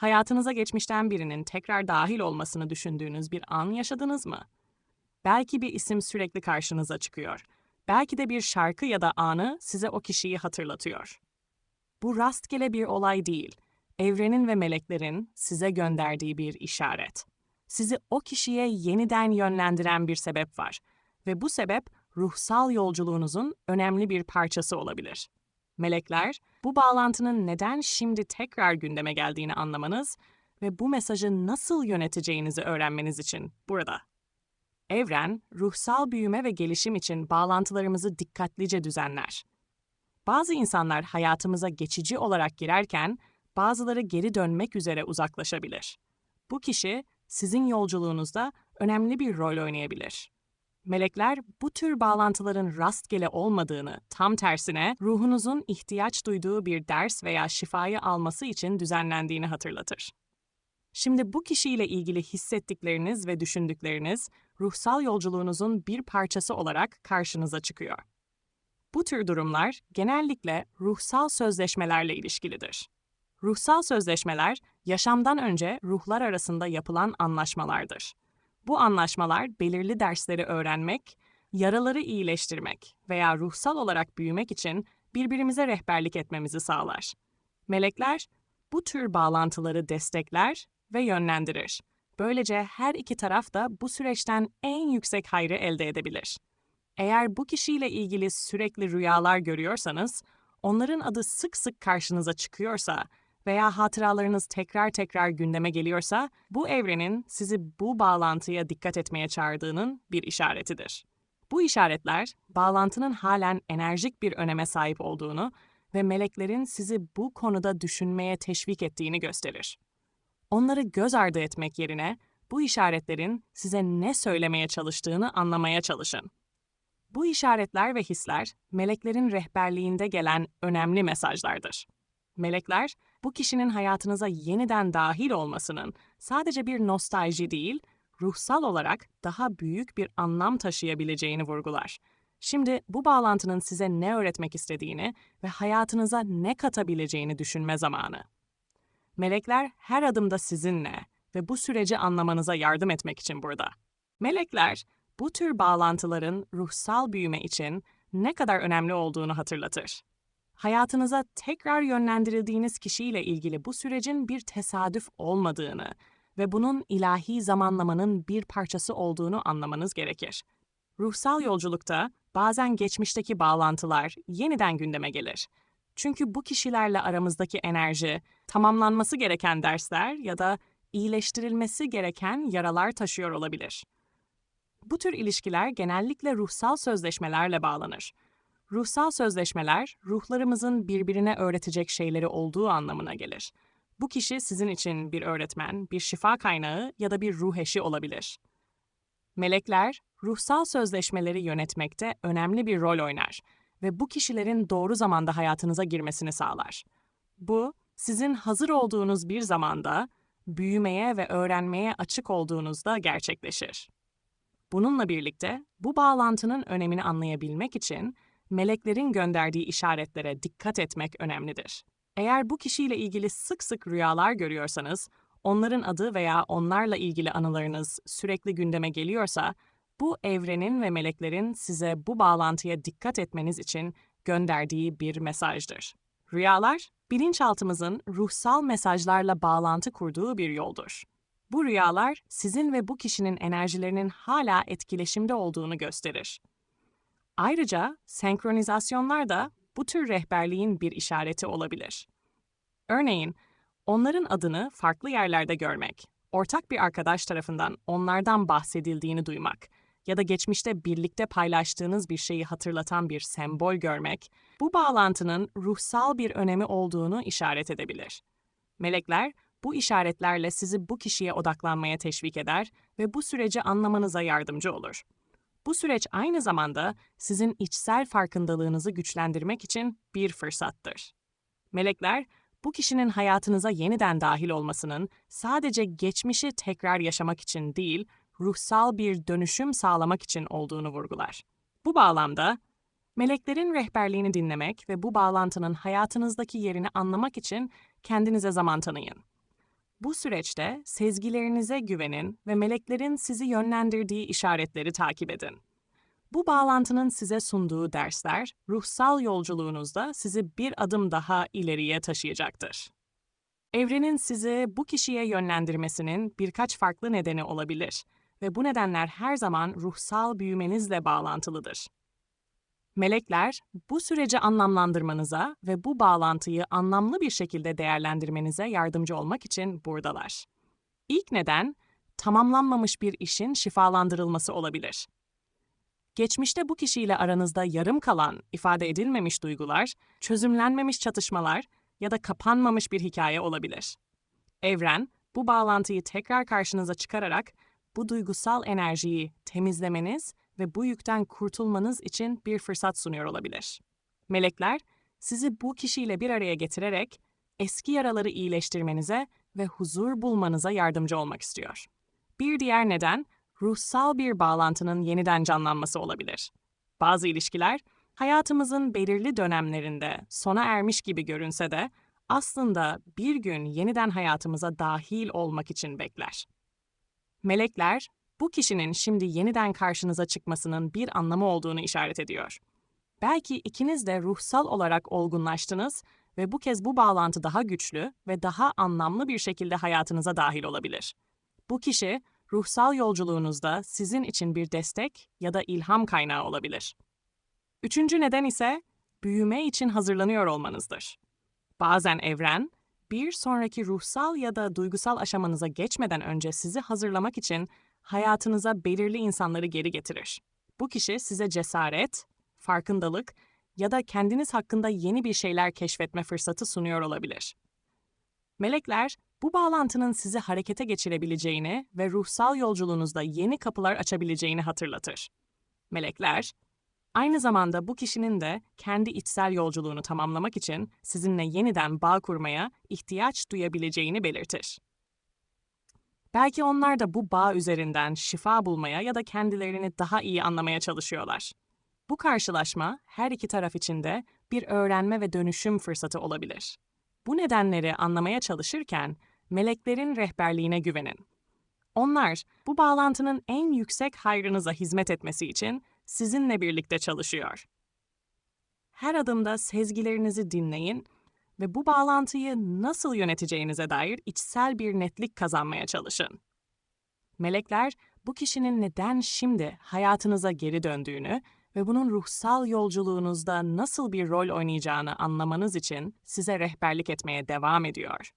Hayatınıza geçmişten birinin tekrar dahil olmasını düşündüğünüz bir an yaşadınız mı? Belki bir isim sürekli karşınıza çıkıyor. Belki de bir şarkı ya da anı size o kişiyi hatırlatıyor. Bu rastgele bir olay değil, evrenin ve meleklerin size gönderdiği bir işaret. Sizi o kişiye yeniden yönlendiren bir sebep var ve bu sebep ruhsal yolculuğunuzun önemli bir parçası olabilir. Melekler, bu bağlantının neden şimdi tekrar gündeme geldiğini anlamanız ve bu mesajı nasıl yöneteceğinizi öğrenmeniz için burada. Evren, ruhsal büyüme ve gelişim için bağlantılarımızı dikkatlice düzenler. Bazı insanlar hayatımıza geçici olarak girerken, bazıları geri dönmek üzere uzaklaşabilir. Bu kişi, sizin yolculuğunuzda önemli bir rol oynayabilir. Melekler bu tür bağlantıların rastgele olmadığını, tam tersine ruhunuzun ihtiyaç duyduğu bir ders veya şifayı alması için düzenlendiğini hatırlatır. Şimdi bu kişiyle ilgili hissettikleriniz ve düşündükleriniz ruhsal yolculuğunuzun bir parçası olarak karşınıza çıkıyor. Bu tür durumlar genellikle ruhsal sözleşmelerle ilişkilidir. Ruhsal sözleşmeler, yaşamdan önce ruhlar arasında yapılan anlaşmalardır. Bu anlaşmalar belirli dersleri öğrenmek, yaraları iyileştirmek veya ruhsal olarak büyümek için birbirimize rehberlik etmemizi sağlar. Melekler bu tür bağlantıları destekler ve yönlendirir. Böylece her iki taraf da bu süreçten en yüksek hayrı elde edebilir. Eğer bu kişiyle ilgili sürekli rüyalar görüyorsanız, onların adı sık sık karşınıza çıkıyorsa veya hatıralarınız tekrar tekrar gündeme geliyorsa, bu evrenin sizi bu bağlantıya dikkat etmeye çağırdığının bir işaretidir. Bu işaretler, bağlantının halen enerjik bir öneme sahip olduğunu ve meleklerin sizi bu konuda düşünmeye teşvik ettiğini gösterir. Onları göz ardı etmek yerine bu işaretlerin size ne söylemeye çalıştığını anlamaya çalışın. Bu işaretler ve hisler meleklerin rehberliğinde gelen önemli mesajlardır. Melekler, bu kişinin hayatınıza yeniden dahil olmasının sadece bir nostalji değil, ruhsal olarak daha büyük bir anlam taşıyabileceğini vurgular. Şimdi bu bağlantının size ne öğretmek istediğini ve hayatınıza ne katabileceğini düşünme zamanı. Melekler her adımda sizinle ve bu süreci anlamanıza yardım etmek için burada. Melekler, bu tür bağlantıların ruhsal büyüme için ne kadar önemli olduğunu hatırlatır. Hayatınıza tekrar yönlendirildiğiniz kişiyle ilgili bu sürecin bir tesadüf olmadığını ve bunun ilahi zamanlamanın bir parçası olduğunu anlamanız gerekir. Ruhsal yolculukta bazen geçmişteki bağlantılar yeniden gündeme gelir. Çünkü bu kişilerle aramızdaki enerji, tamamlanması gereken dersler ya da iyileştirilmesi gereken yaralar taşıyor olabilir. Bu tür ilişkiler genellikle ruhsal sözleşmelerle bağlanır. Ruhsal sözleşmeler, ruhlarımızın birbirine öğretecek şeyleri olduğu anlamına gelir. Bu kişi sizin için bir öğretmen, bir şifa kaynağı ya da bir ruh eşi olabilir. Melekler, ruhsal sözleşmeleri yönetmekte önemli bir rol oynar ve bu kişilerin doğru zamanda hayatınıza girmesini sağlar. Bu, sizin hazır olduğunuz bir zamanda büyümeye ve öğrenmeye açık olduğunuzda gerçekleşir. Bununla birlikte bu bağlantının önemini anlayabilmek için meleklerin gönderdiği işaretlere dikkat etmek önemlidir. Eğer bu kişiyle ilgili sık sık rüyalar görüyorsanız, onların adı veya onlarla ilgili anılarınız sürekli gündeme geliyorsa, bu evrenin ve meleklerin size bu bağlantıya dikkat etmeniz için gönderdiği bir mesajdır. Rüyalar, bilinçaltımızın ruhsal mesajlarla bağlantı kurduğu bir yoldur. Bu rüyalar sizin ve bu kişinin enerjilerinin hala etkileşimde olduğunu gösterir. Ayrıca senkronizasyonlar da bu tür rehberliğin bir işareti olabilir. Örneğin, onların adını farklı yerlerde görmek, ortak bir arkadaş tarafından onlardan bahsedildiğini duymak ya da geçmişte birlikte paylaştığınız bir şeyi hatırlatan bir sembol görmek, bu bağlantının ruhsal bir önemi olduğunu işaret edebilir. Melekler, bu işaretlerle sizi bu kişiye odaklanmaya teşvik eder ve bu süreci anlamanıza yardımcı olur. Bu süreç aynı zamanda sizin içsel farkındalığınızı güçlendirmek için bir fırsattır. Melekler, bu kişinin hayatınıza yeniden dahil olmasının sadece geçmişi tekrar yaşamak için değil, ruhsal bir dönüşüm sağlamak için olduğunu vurgular. Bu bağlamda, meleklerin rehberliğini dinlemek ve bu bağlantının hayatınızdaki yerini anlamak için kendinize zaman tanıyın. Bu süreçte sezgilerinize güvenin ve meleklerin sizi yönlendirdiği işaretleri takip edin. Bu bağlantının size sunduğu dersler, ruhsal yolculuğunuzda sizi bir adım daha ileriye taşıyacaktır. Evrenin sizi bu kişiye yönlendirmesinin birkaç farklı nedeni olabilir ve bu nedenler her zaman ruhsal büyümenizle bağlantılıdır. Melekler, bu süreci anlamlandırmanıza ve bu bağlantıyı anlamlı bir şekilde değerlendirmenize yardımcı olmak için buradalar. İlk neden, tamamlanmamış bir işin şifalandırılması olabilir. Geçmişte bu kişiyle aranızda yarım kalan, ifade edilmemiş duygular, çözümlenmemiş çatışmalar ya da kapanmamış bir hikaye olabilir. Evren, bu bağlantıyı tekrar karşınıza çıkararak bu duygusal enerjiyi temizlemeniz ve bu yükten kurtulmanız için bir fırsat sunuyor olabilir. Melekler, sizi bu kişiyle bir araya getirerek eski yaraları iyileştirmenize ve huzur bulmanıza yardımcı olmak istiyor. Bir diğer neden, ruhsal bir bağlantının yeniden canlanması olabilir. Bazı ilişkiler, hayatımızın belirli dönemlerinde sona ermiş gibi görünse de aslında bir gün yeniden hayatımıza dahil olmak için bekler. Melekler, bu kişinin şimdi yeniden karşınıza çıkmasının bir anlamı olduğunu işaret ediyor. Belki ikiniz de ruhsal olarak olgunlaştınız ve bu kez bu bağlantı daha güçlü ve daha anlamlı bir şekilde hayatınıza dahil olabilir. Bu kişi, ruhsal yolculuğunuzda sizin için bir destek ya da ilham kaynağı olabilir. Üçüncü neden ise büyüme için hazırlanıyor olmanızdır. Bazen evren, bir sonraki ruhsal ya da duygusal aşamanıza geçmeden önce sizi hazırlamak için hayatınıza belirli insanları geri getirir. Bu kişi size cesaret, farkındalık ya da kendiniz hakkında yeni bir şeyler keşfetme fırsatı sunuyor olabilir. Melekler, bu bağlantının sizi harekete geçirebileceğini ve ruhsal yolculuğunuzda yeni kapılar açabileceğini hatırlatır. Melekler, aynı zamanda bu kişinin de kendi içsel yolculuğunu tamamlamak için sizinle yeniden bağ kurmaya ihtiyaç duyabileceğini belirtir. Belki onlar da bu bağ üzerinden şifa bulmaya ya da kendilerini daha iyi anlamaya çalışıyorlar. Bu karşılaşma her iki taraf için de bir öğrenme ve dönüşüm fırsatı olabilir. Bu nedenleri anlamaya çalışırken meleklerin rehberliğine güvenin. Onlar bu bağlantının en yüksek hayrınıza hizmet etmesi için sizinle birlikte çalışıyor. Her adımda sezgilerinizi dinleyin ve bu bağlantıyı nasıl yöneteceğinize dair içsel bir netlik kazanmaya çalışın. Melekler bu kişinin neden şimdi hayatınıza geri döndüğünü ve bunun ruhsal yolculuğunuzda nasıl bir rol oynayacağını anlamanız için size rehberlik etmeye devam ediyor.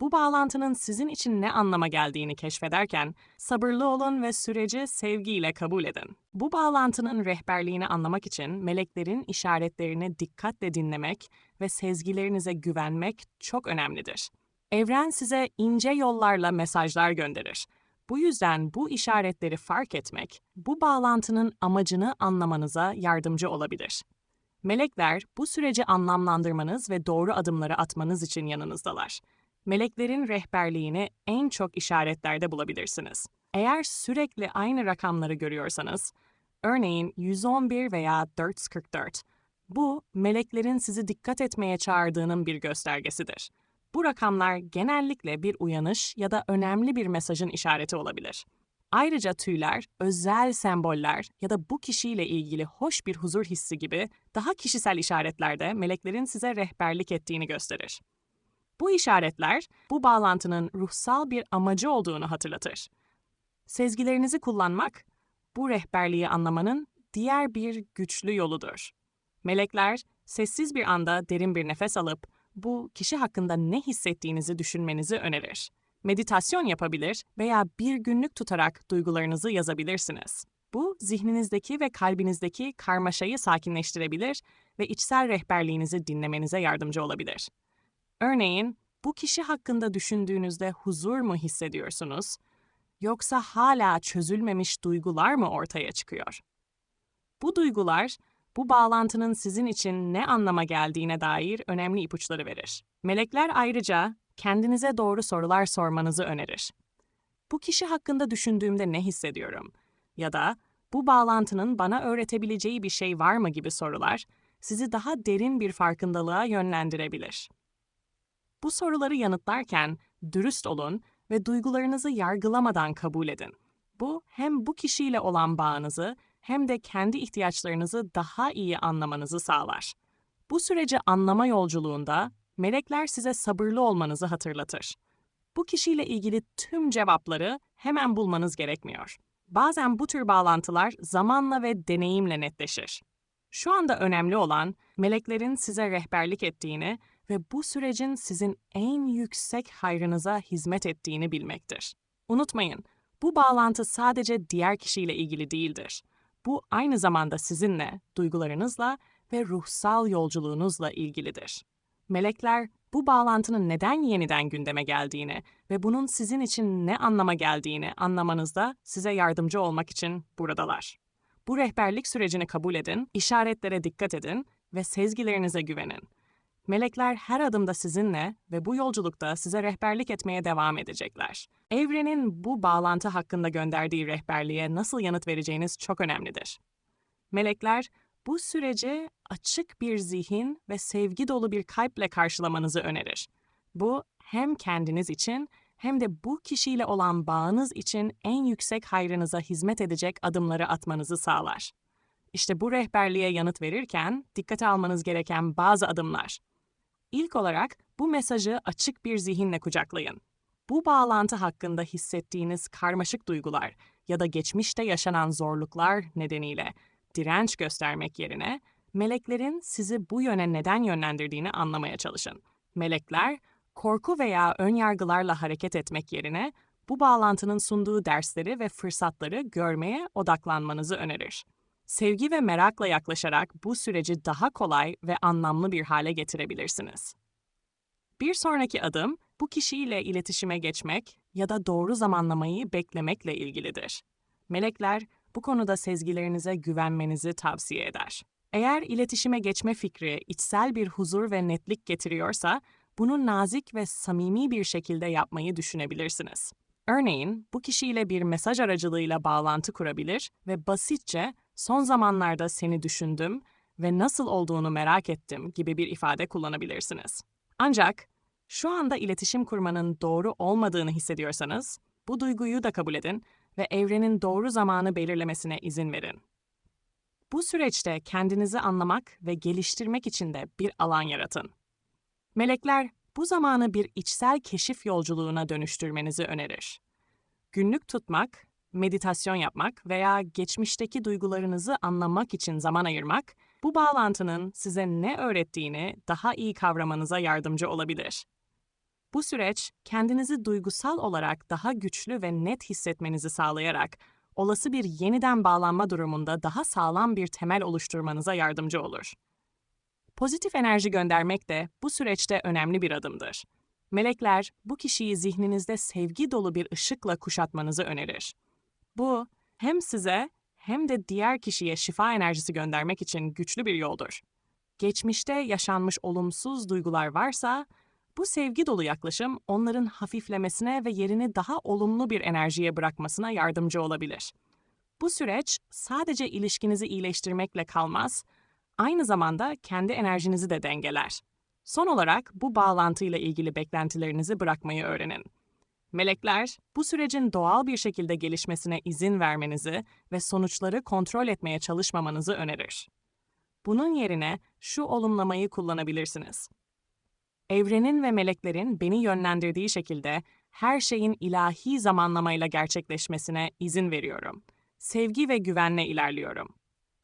Bu bağlantının sizin için ne anlama geldiğini keşfederken sabırlı olun ve süreci sevgiyle kabul edin. Bu bağlantının rehberliğini anlamak için meleklerin işaretlerini dikkatle dinlemek ve sezgilerinize güvenmek çok önemlidir. Evren size ince yollarla mesajlar gönderir. Bu yüzden bu işaretleri fark etmek, bu bağlantının amacını anlamanıza yardımcı olabilir. Melekler bu süreci anlamlandırmanız ve doğru adımları atmanız için yanınızdalar meleklerin rehberliğini en çok işaretlerde bulabilirsiniz. Eğer sürekli aynı rakamları görüyorsanız, örneğin 111 veya 444, bu meleklerin sizi dikkat etmeye çağırdığının bir göstergesidir. Bu rakamlar genellikle bir uyanış ya da önemli bir mesajın işareti olabilir. Ayrıca tüyler, özel semboller ya da bu kişiyle ilgili hoş bir huzur hissi gibi daha kişisel işaretlerde meleklerin size rehberlik ettiğini gösterir. Bu işaretler bu bağlantının ruhsal bir amacı olduğunu hatırlatır. Sezgilerinizi kullanmak bu rehberliği anlamanın diğer bir güçlü yoludur. Melekler sessiz bir anda derin bir nefes alıp bu kişi hakkında ne hissettiğinizi düşünmenizi önerir. Meditasyon yapabilir veya bir günlük tutarak duygularınızı yazabilirsiniz. Bu zihninizdeki ve kalbinizdeki karmaşayı sakinleştirebilir ve içsel rehberliğinizi dinlemenize yardımcı olabilir. Örneğin, bu kişi hakkında düşündüğünüzde huzur mu hissediyorsunuz? Yoksa hala çözülmemiş duygular mı ortaya çıkıyor? Bu duygular, bu bağlantının sizin için ne anlama geldiğine dair önemli ipuçları verir. Melekler ayrıca kendinize doğru sorular sormanızı önerir. Bu kişi hakkında düşündüğümde ne hissediyorum? Ya da bu bağlantının bana öğretebileceği bir şey var mı gibi sorular sizi daha derin bir farkındalığa yönlendirebilir. Bu soruları yanıtlarken dürüst olun ve duygularınızı yargılamadan kabul edin. Bu hem bu kişiyle olan bağınızı hem de kendi ihtiyaçlarınızı daha iyi anlamanızı sağlar. Bu süreci anlama yolculuğunda melekler size sabırlı olmanızı hatırlatır. Bu kişiyle ilgili tüm cevapları hemen bulmanız gerekmiyor. Bazen bu tür bağlantılar zamanla ve deneyimle netleşir. Şu anda önemli olan meleklerin size rehberlik ettiğini ve bu sürecin sizin en yüksek hayrınıza hizmet ettiğini bilmektir. Unutmayın, bu bağlantı sadece diğer kişiyle ilgili değildir. Bu aynı zamanda sizinle, duygularınızla ve ruhsal yolculuğunuzla ilgilidir. Melekler bu bağlantının neden yeniden gündeme geldiğini ve bunun sizin için ne anlama geldiğini anlamanızda size yardımcı olmak için buradalar. Bu rehberlik sürecini kabul edin, işaretlere dikkat edin ve sezgilerinize güvenin. Melekler her adımda sizinle ve bu yolculukta size rehberlik etmeye devam edecekler. Evrenin bu bağlantı hakkında gönderdiği rehberliğe nasıl yanıt vereceğiniz çok önemlidir. Melekler bu süreci açık bir zihin ve sevgi dolu bir kalple karşılamanızı önerir. Bu hem kendiniz için hem de bu kişiyle olan bağınız için en yüksek hayrınıza hizmet edecek adımları atmanızı sağlar. İşte bu rehberliğe yanıt verirken dikkate almanız gereken bazı adımlar. İlk olarak bu mesajı açık bir zihinle kucaklayın. Bu bağlantı hakkında hissettiğiniz karmaşık duygular ya da geçmişte yaşanan zorluklar nedeniyle direnç göstermek yerine meleklerin sizi bu yöne neden yönlendirdiğini anlamaya çalışın. Melekler, korku veya ön yargılarla hareket etmek yerine bu bağlantının sunduğu dersleri ve fırsatları görmeye odaklanmanızı önerir. Sevgi ve merakla yaklaşarak bu süreci daha kolay ve anlamlı bir hale getirebilirsiniz. Bir sonraki adım bu kişiyle iletişime geçmek ya da doğru zamanlamayı beklemekle ilgilidir. Melekler bu konuda sezgilerinize güvenmenizi tavsiye eder. Eğer iletişime geçme fikri içsel bir huzur ve netlik getiriyorsa, bunu nazik ve samimi bir şekilde yapmayı düşünebilirsiniz. Örneğin, bu kişiyle bir mesaj aracılığıyla bağlantı kurabilir ve basitçe son zamanlarda seni düşündüm ve nasıl olduğunu merak ettim gibi bir ifade kullanabilirsiniz. Ancak şu anda iletişim kurmanın doğru olmadığını hissediyorsanız, bu duyguyu da kabul edin ve evrenin doğru zamanı belirlemesine izin verin. Bu süreçte kendinizi anlamak ve geliştirmek için de bir alan yaratın. Melekler bu zamanı bir içsel keşif yolculuğuna dönüştürmenizi önerir. Günlük tutmak, meditasyon yapmak veya geçmişteki duygularınızı anlamak için zaman ayırmak, bu bağlantının size ne öğrettiğini daha iyi kavramanıza yardımcı olabilir. Bu süreç kendinizi duygusal olarak daha güçlü ve net hissetmenizi sağlayarak olası bir yeniden bağlanma durumunda daha sağlam bir temel oluşturmanıza yardımcı olur. Pozitif enerji göndermek de bu süreçte önemli bir adımdır. Melekler bu kişiyi zihninizde sevgi dolu bir ışıkla kuşatmanızı önerir. Bu hem size hem de diğer kişiye şifa enerjisi göndermek için güçlü bir yoldur. Geçmişte yaşanmış olumsuz duygular varsa bu sevgi dolu yaklaşım onların hafiflemesine ve yerini daha olumlu bir enerjiye bırakmasına yardımcı olabilir. Bu süreç sadece ilişkinizi iyileştirmekle kalmaz, aynı zamanda kendi enerjinizi de dengeler. Son olarak bu bağlantıyla ilgili beklentilerinizi bırakmayı öğrenin. Melekler, bu sürecin doğal bir şekilde gelişmesine izin vermenizi ve sonuçları kontrol etmeye çalışmamanızı önerir. Bunun yerine şu olumlamayı kullanabilirsiniz. Evrenin ve meleklerin beni yönlendirdiği şekilde her şeyin ilahi zamanlamayla gerçekleşmesine izin veriyorum. Sevgi ve güvenle ilerliyorum.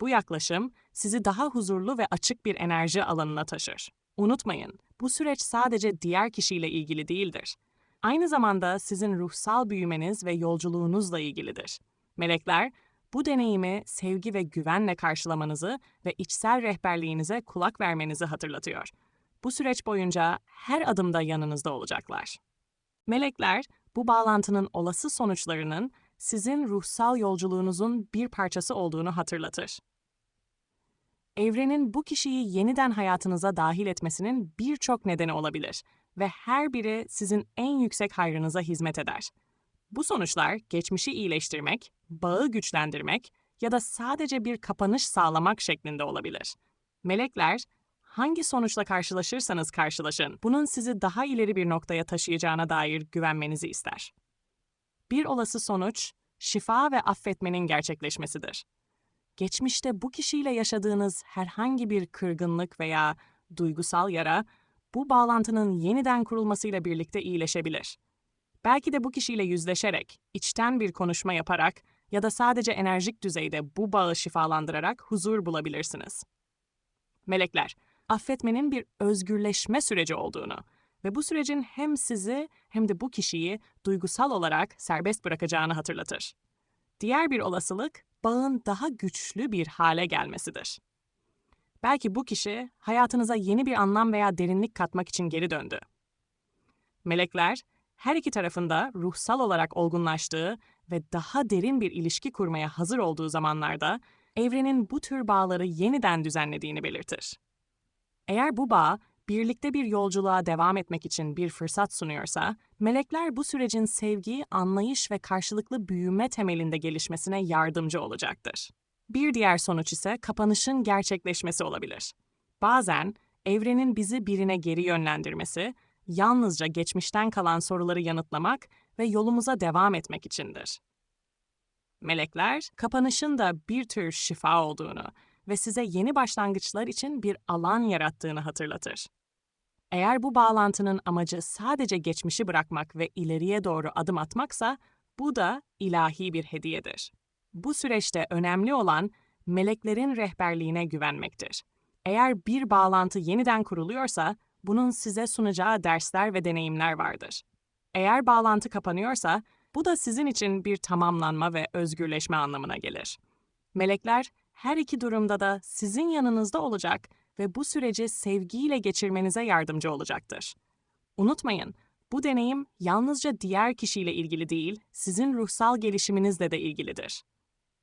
Bu yaklaşım sizi daha huzurlu ve açık bir enerji alanına taşır. Unutmayın, bu süreç sadece diğer kişiyle ilgili değildir. Aynı zamanda sizin ruhsal büyümeniz ve yolculuğunuzla ilgilidir. Melekler, bu deneyimi sevgi ve güvenle karşılamanızı ve içsel rehberliğinize kulak vermenizi hatırlatıyor. Bu süreç boyunca her adımda yanınızda olacaklar. Melekler, bu bağlantının olası sonuçlarının sizin ruhsal yolculuğunuzun bir parçası olduğunu hatırlatır. Evrenin bu kişiyi yeniden hayatınıza dahil etmesinin birçok nedeni olabilir ve her biri sizin en yüksek hayrınıza hizmet eder. Bu sonuçlar geçmişi iyileştirmek, bağı güçlendirmek ya da sadece bir kapanış sağlamak şeklinde olabilir. Melekler hangi sonuçla karşılaşırsanız karşılaşın, bunun sizi daha ileri bir noktaya taşıyacağına dair güvenmenizi ister. Bir olası sonuç, şifa ve affetmenin gerçekleşmesidir. Geçmişte bu kişiyle yaşadığınız herhangi bir kırgınlık veya duygusal yara, bu bağlantının yeniden kurulmasıyla birlikte iyileşebilir. Belki de bu kişiyle yüzleşerek, içten bir konuşma yaparak ya da sadece enerjik düzeyde bu bağı şifalandırarak huzur bulabilirsiniz. Melekler, affetmenin bir özgürleşme süreci olduğunu ve bu sürecin hem sizi hem de bu kişiyi duygusal olarak serbest bırakacağını hatırlatır. Diğer bir olasılık, bağın daha güçlü bir hale gelmesidir. Belki bu kişi hayatınıza yeni bir anlam veya derinlik katmak için geri döndü. Melekler, her iki tarafında ruhsal olarak olgunlaştığı ve daha derin bir ilişki kurmaya hazır olduğu zamanlarda evrenin bu tür bağları yeniden düzenlediğini belirtir. Eğer bu bağ birlikte bir yolculuğa devam etmek için bir fırsat sunuyorsa, melekler bu sürecin sevgi, anlayış ve karşılıklı büyüme temelinde gelişmesine yardımcı olacaktır. Bir diğer sonuç ise kapanışın gerçekleşmesi olabilir. Bazen evrenin bizi birine geri yönlendirmesi, yalnızca geçmişten kalan soruları yanıtlamak ve yolumuza devam etmek içindir. Melekler, kapanışın da bir tür şifa olduğunu ve size yeni başlangıçlar için bir alan yarattığını hatırlatır. Eğer bu bağlantının amacı sadece geçmişi bırakmak ve ileriye doğru adım atmaksa, bu da ilahi bir hediyedir. Bu süreçte önemli olan meleklerin rehberliğine güvenmektir. Eğer bir bağlantı yeniden kuruluyorsa, bunun size sunacağı dersler ve deneyimler vardır. Eğer bağlantı kapanıyorsa, bu da sizin için bir tamamlanma ve özgürleşme anlamına gelir. Melekler her iki durumda da sizin yanınızda olacak ve bu süreci sevgiyle geçirmenize yardımcı olacaktır. Unutmayın, bu deneyim yalnızca diğer kişiyle ilgili değil, sizin ruhsal gelişiminizle de ilgilidir.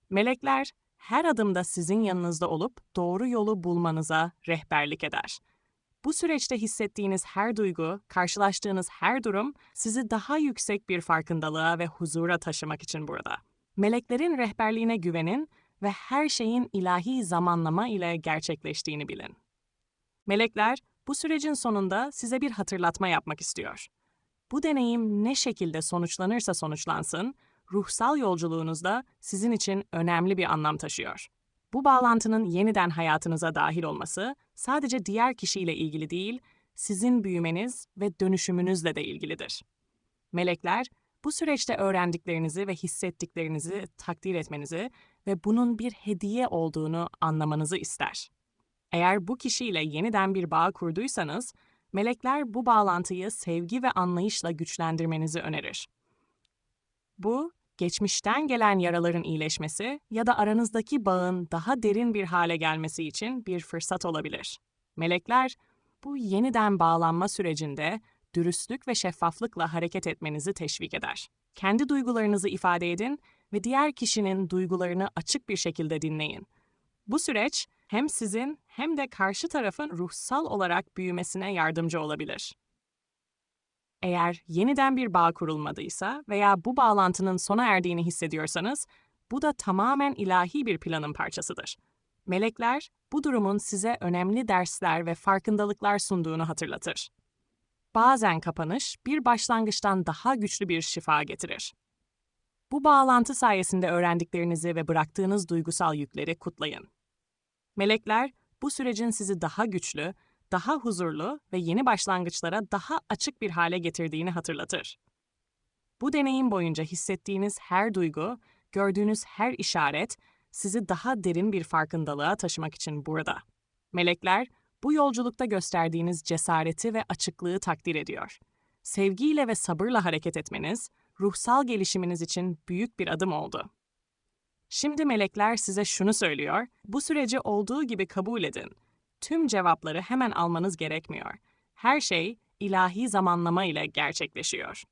Melekler her adımda sizin yanınızda olup doğru yolu bulmanıza rehberlik eder. Bu süreçte hissettiğiniz her duygu, karşılaştığınız her durum sizi daha yüksek bir farkındalığa ve huzura taşımak için burada. Meleklerin rehberliğine güvenin ve her şeyin ilahi zamanlama ile gerçekleştiğini bilin. Melekler bu sürecin sonunda size bir hatırlatma yapmak istiyor. Bu deneyim ne şekilde sonuçlanırsa sonuçlansın, ruhsal yolculuğunuzda sizin için önemli bir anlam taşıyor. Bu bağlantının yeniden hayatınıza dahil olması sadece diğer kişiyle ilgili değil, sizin büyümeniz ve dönüşümünüzle de ilgilidir. Melekler, bu süreçte öğrendiklerinizi ve hissettiklerinizi takdir etmenizi ve bunun bir hediye olduğunu anlamanızı ister. Eğer bu kişiyle yeniden bir bağ kurduysanız, melekler bu bağlantıyı sevgi ve anlayışla güçlendirmenizi önerir. Bu, geçmişten gelen yaraların iyileşmesi ya da aranızdaki bağın daha derin bir hale gelmesi için bir fırsat olabilir. Melekler, bu yeniden bağlanma sürecinde dürüstlük ve şeffaflıkla hareket etmenizi teşvik eder. Kendi duygularınızı ifade edin ve diğer kişinin duygularını açık bir şekilde dinleyin. Bu süreç hem sizin hem de karşı tarafın ruhsal olarak büyümesine yardımcı olabilir. Eğer yeniden bir bağ kurulmadıysa veya bu bağlantının sona erdiğini hissediyorsanız, bu da tamamen ilahi bir planın parçasıdır. Melekler, bu durumun size önemli dersler ve farkındalıklar sunduğunu hatırlatır. Bazen kapanış, bir başlangıçtan daha güçlü bir şifa getirir. Bu bağlantı sayesinde öğrendiklerinizi ve bıraktığınız duygusal yükleri kutlayın. Melekler, bu sürecin sizi daha güçlü, daha huzurlu ve yeni başlangıçlara daha açık bir hale getirdiğini hatırlatır. Bu deneyim boyunca hissettiğiniz her duygu, gördüğünüz her işaret sizi daha derin bir farkındalığa taşımak için burada. Melekler, bu yolculukta gösterdiğiniz cesareti ve açıklığı takdir ediyor. Sevgiyle ve sabırla hareket etmeniz, ruhsal gelişiminiz için büyük bir adım oldu. Şimdi melekler size şunu söylüyor, bu süreci olduğu gibi kabul edin. Tüm cevapları hemen almanız gerekmiyor. Her şey ilahi zamanlama ile gerçekleşiyor.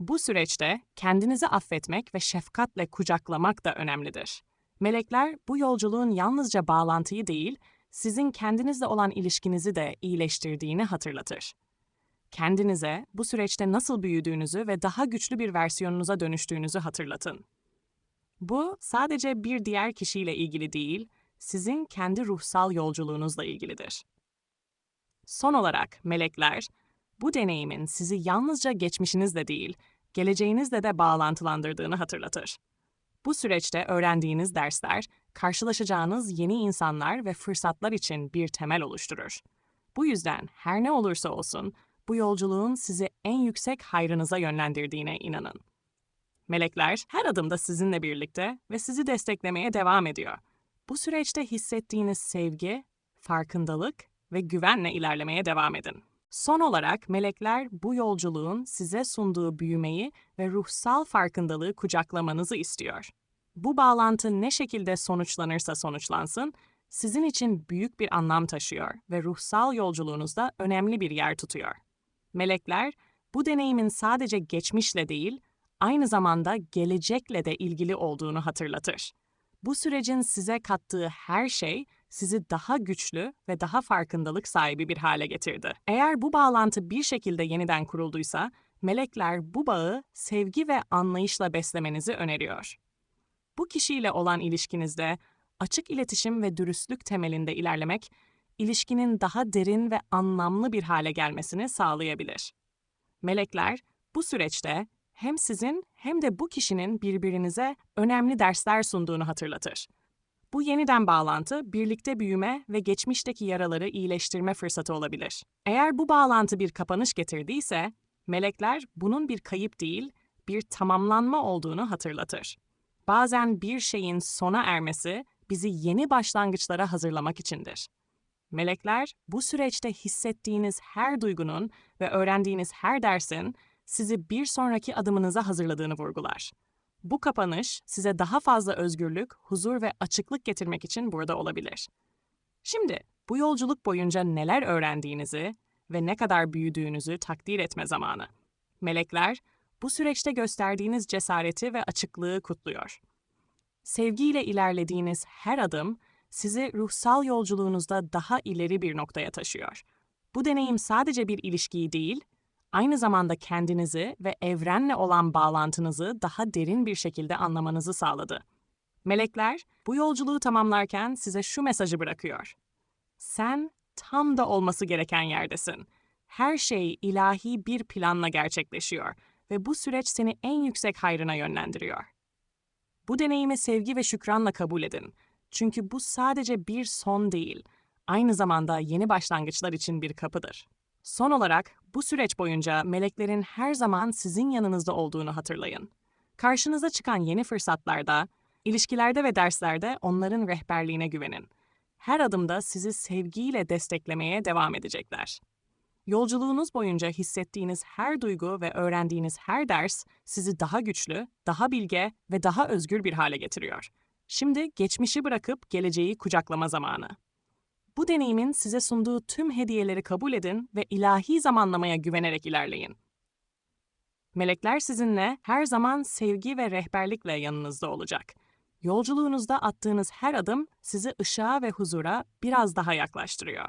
Bu süreçte kendinizi affetmek ve şefkatle kucaklamak da önemlidir. Melekler bu yolculuğun yalnızca bağlantıyı değil, sizin kendinizle olan ilişkinizi de iyileştirdiğini hatırlatır. Kendinize bu süreçte nasıl büyüdüğünüzü ve daha güçlü bir versiyonunuza dönüştüğünüzü hatırlatın. Bu sadece bir diğer kişiyle ilgili değil, sizin kendi ruhsal yolculuğunuzla ilgilidir. Son olarak melekler, bu deneyimin sizi yalnızca geçmişinizle değil, geleceğinizle de bağlantılandırdığını hatırlatır. Bu süreçte öğrendiğiniz dersler, karşılaşacağınız yeni insanlar ve fırsatlar için bir temel oluşturur. Bu yüzden her ne olursa olsun, bu yolculuğun sizi en yüksek hayrınıza yönlendirdiğine inanın. Melekler her adımda sizinle birlikte ve sizi desteklemeye devam ediyor. Bu süreçte hissettiğiniz sevgi, farkındalık ve güvenle ilerlemeye devam edin. Son olarak melekler bu yolculuğun size sunduğu büyümeyi ve ruhsal farkındalığı kucaklamanızı istiyor. Bu bağlantı ne şekilde sonuçlanırsa sonuçlansın, sizin için büyük bir anlam taşıyor ve ruhsal yolculuğunuzda önemli bir yer tutuyor. Melekler, bu deneyimin sadece geçmişle değil, aynı zamanda gelecekle de ilgili olduğunu hatırlatır. Bu sürecin size kattığı her şey sizi daha güçlü ve daha farkındalık sahibi bir hale getirdi. Eğer bu bağlantı bir şekilde yeniden kurulduysa, melekler bu bağı sevgi ve anlayışla beslemenizi öneriyor. Bu kişiyle olan ilişkinizde açık iletişim ve dürüstlük temelinde ilerlemek, ilişkinin daha derin ve anlamlı bir hale gelmesini sağlayabilir. Melekler bu süreçte hem sizin hem de bu kişinin birbirinize önemli dersler sunduğunu hatırlatır. Bu yeniden bağlantı birlikte büyüme ve geçmişteki yaraları iyileştirme fırsatı olabilir. Eğer bu bağlantı bir kapanış getirdiyse, melekler bunun bir kayıp değil, bir tamamlanma olduğunu hatırlatır. Bazen bir şeyin sona ermesi bizi yeni başlangıçlara hazırlamak içindir. Melekler, bu süreçte hissettiğiniz her duygunun ve öğrendiğiniz her dersin sizi bir sonraki adımınıza hazırladığını vurgular. Bu kapanış size daha fazla özgürlük, huzur ve açıklık getirmek için burada olabilir. Şimdi bu yolculuk boyunca neler öğrendiğinizi ve ne kadar büyüdüğünüzü takdir etme zamanı. Melekler bu süreçte gösterdiğiniz cesareti ve açıklığı kutluyor. Sevgiyle ilerlediğiniz her adım sizi ruhsal yolculuğunuzda daha ileri bir noktaya taşıyor. Bu deneyim sadece bir ilişkiyi değil, aynı zamanda kendinizi ve evrenle olan bağlantınızı daha derin bir şekilde anlamanızı sağladı. Melekler bu yolculuğu tamamlarken size şu mesajı bırakıyor. Sen tam da olması gereken yerdesin. Her şey ilahi bir planla gerçekleşiyor ve bu süreç seni en yüksek hayrına yönlendiriyor. Bu deneyimi sevgi ve şükranla kabul edin. Çünkü bu sadece bir son değil, aynı zamanda yeni başlangıçlar için bir kapıdır. Son olarak bu süreç boyunca meleklerin her zaman sizin yanınızda olduğunu hatırlayın. Karşınıza çıkan yeni fırsatlarda, ilişkilerde ve derslerde onların rehberliğine güvenin. Her adımda sizi sevgiyle desteklemeye devam edecekler. Yolculuğunuz boyunca hissettiğiniz her duygu ve öğrendiğiniz her ders sizi daha güçlü, daha bilge ve daha özgür bir hale getiriyor. Şimdi geçmişi bırakıp geleceği kucaklama zamanı. Bu deneyimin size sunduğu tüm hediyeleri kabul edin ve ilahi zamanlamaya güvenerek ilerleyin. Melekler sizinle her zaman sevgi ve rehberlikle yanınızda olacak. Yolculuğunuzda attığınız her adım sizi ışığa ve huzura biraz daha yaklaştırıyor.